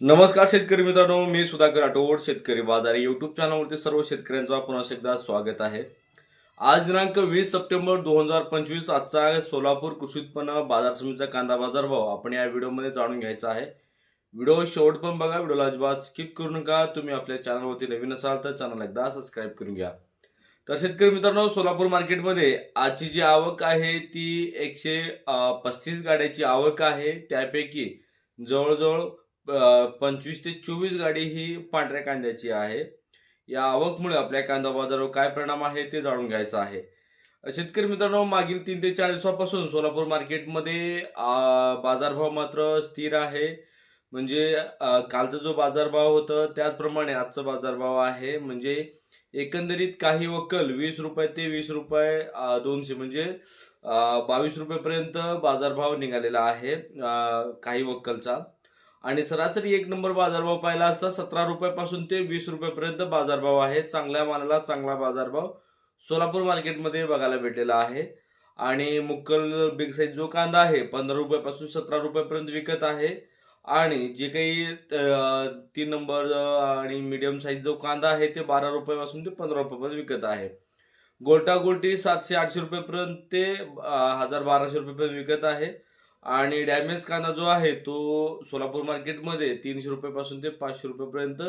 नमस्कार शेतकरी मित्रांनो मी सुधाकर आठवड शेतकरी बाजार युट्यूब चॅनलवरती सर्व शेतकऱ्यांचं पुन्हा एकदा स्वागत आहे. आज दिनांक वीस सप्टेंबर दोन हजार पंचवीस आजचा सोलापूर कृषी उत्पन्न बाजार समितीचा कांदा बाजार भाव. आपण या व्हिडिओमध्ये जाणून घ्यायचा आहे. व्हिडिओ शेवट पण बघा व्हिडिओला अजिबात स्किप करू नका. तुम्ही आपल्या चॅनलवरती नवीन असाल तर चॅनल एकदा सबस्क्राईब करून घ्या. तर शेतकरी मित्रांनो सोलापूर मार्केटमध्ये आजची जी आवक आहे ती एकशे पस्तीस गाड्याची आवक आहे. त्यापैकी जवळजवळ पंचवीस ते चोवीस गाडी ही पांढऱ्या कांद्याची आहे. या आवकमुळे आपल्या कांदा बाजारावर काय परिणाम आहे ते जाणून घ्यायचं आहे. शेतकरी मित्रांनो मागील तीन ते चार दिवसापासून सोलापूर मार्केटमध्ये बाजारभाव मात्र स्थिर आहे. म्हणजे कालचा जो बाजारभाव होता त्याचप्रमाणे आजचा बाजारभाव आहे. म्हणजे एकंदरीत काही वक्कल वीस रुपये ते वीस रुपये दोनशे म्हणजे बावीस रुपयेपर्यंत बाजारभाव निघालेला आहे काही वक्कलचा. आणि सरासरी एक नंबर बाजारभाव पाहिला असता सतरा रुपयापासून ते वीस रुपयापर्यंत बाजारभाव आहे. चांगल्या मालाला चांगला बाजारभाव सोलापूर मार्केटमध्ये बघायला भेटलेला आहे. आणि मुक्कल बिग साईज जो कांदा आहे पंधरा रुपयापासून सतरा रुपयापर्यंत विकत आहे. आणि जे काही तीन नंबर आणि मीडियम साईज जो कांदा आहे ते बारा रुपयापासून ते पंधरा रुपयापर्यंत विकत आहे. गोल्टा गोल्टी सातशे आठशे रुपयेपर्यंत ते हजार बाराशे रुपयेपर्यंत विकत आहे. आणि डॅमेज कांदा जो आहे तो सोलापूर मार्केटमध्ये तीनशे रुपयापासून ते पाचशे रुपयापर्यंत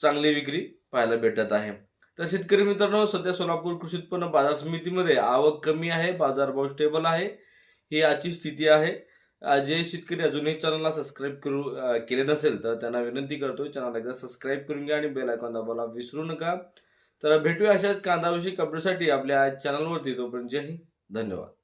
चांगली विक्री पाहायला भेटत आहे. तर शेतकरी मित्रांनो सध्या सोलापूर कृषी उत्पन्न बाजार समितीमध्ये आवक कमी आहे बाजारभाव स्टेबल आहे ही आजची स्थिती आहे. जे शेतकरी अजूनही चॅनलला सबस्क्राईब करू केले नसेल तर त्यांना विनंती करतो चॅनल एकदा सबस्क्राईब करून घ्या आणि बेल आयकॉन दाबायला विसरू नका. तर भेटूया अशाच कांदाविषयी अपडेटसाठी आपल्या चॅनलवरती तोपर्यंत जय हिंद. धन्यवाद.